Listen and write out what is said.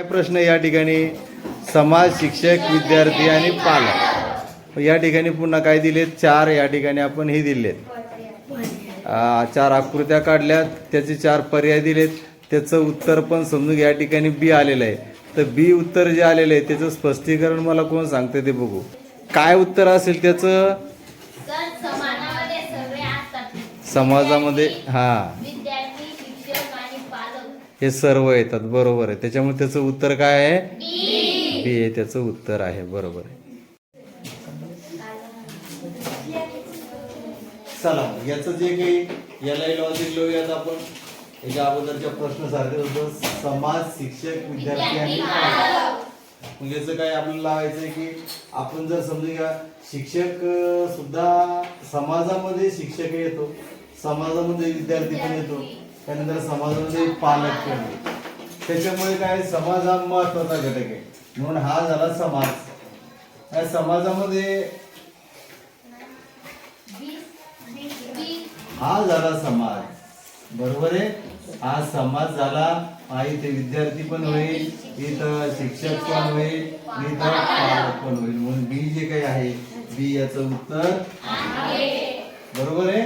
काय प्रश्न या ठिकाणी? समाज शिक्षक विद्यार्थी आणि पालक. या ठिकाणी पुन्हा काय दिलेत? चार या ठिकाणी आपण हे दिलेत. चार आकृत्या काढल्यात. त्याचे चार पर्याय दिलेत. त्याचं उत्तर पण समजून. या ठिकाणी बी आलेलं आहे. तर बी उत्तर जे आलेलं आहे त्याचं स्पष्टीकरण मला कोण सांगते ते बघू. काय उत्तर असेल त्याचं? समाजामध्ये हां विद्यार्थी शिक्षक आणि पालक हे सर्व येतात बरोबर आहे. त्याच्यामुळे त्याचं उत्तर काय आहे? बी. आहे त्याचं उत्तर आहे बरोबर आहे. चला याचं जे काही याला लॉजिक लिहूयात आपण. याच्या अगोदरच्या प्रश्न सारखे होतं समाज शिक्षक विद्यार्थी आणि. मग याचं काय आपल्याला लावायचं आहे की आपण जर समजून घ्या शिक्षक सुद्धा समाजामध्ये शिक्षक येतो समाजामध्ये विद्यार्थी पण येतो. त्यानंतर समाजामध्ये पालक पण त्याच्यामुळे काय समाज हा महत्त्वाचा घटक आहे. म्हणून हा झाला समाज. या समाजामध्ये हा झाला समाज. बरोबर आहे? हा समाज झाला. हा इथे विद्यार्थी पण होईल इथं शिक्षक पण होईल इथं पालक पण होईल. म्हणून बी जे काही आहे बी याचं उत्तर बरोबर आहे?